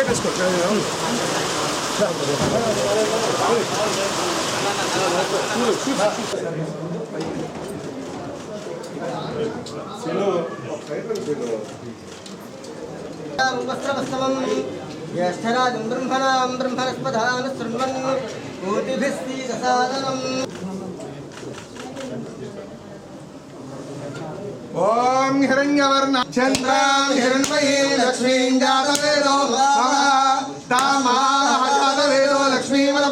పెట్టేసుకో జ్యేష్ఠరాజం బ్రహ్మణాం బ్రహ్మణస్పదాను శృణ్వన్ కోటిభిస్సీకసాదనం ఓం హిరణ్యవర్ణ చంద్రాం హిరణ్మయీ లక్ష్మీం జాతవేదో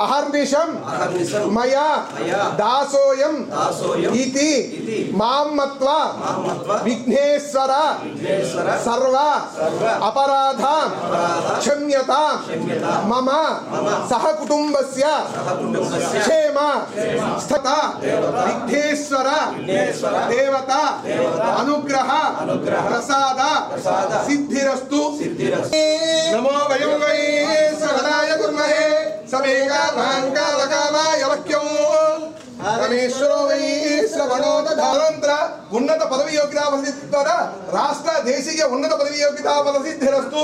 అహర్నిశం. మయా. దాసోయం. ఇతి. మాం మత్వా విఘ్నేశ్వర. సర్వ. అపరాధ. క్షమ్యత. మమ. సహ కుటుంబస్య. క్షేమ. స్థత. విఘ్నేశ్వర. దేవత. అనుగ్రహ. ప్రసాద. సిద్ధిరస్తు. నమో వయం వై. ఉన్నత పదవి యోగ్యత ప్రసిద్ధి ద్వారా రాష్ట్ర దేశీయ ఉన్నత పదవి యోగ్యత ప్రసిద్ధిరస్తు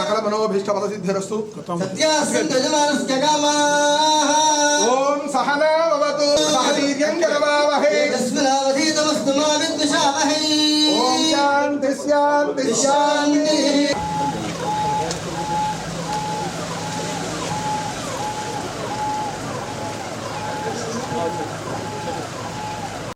సకల మనోభీష్ట ఓం సహనావతు 好，谢谢。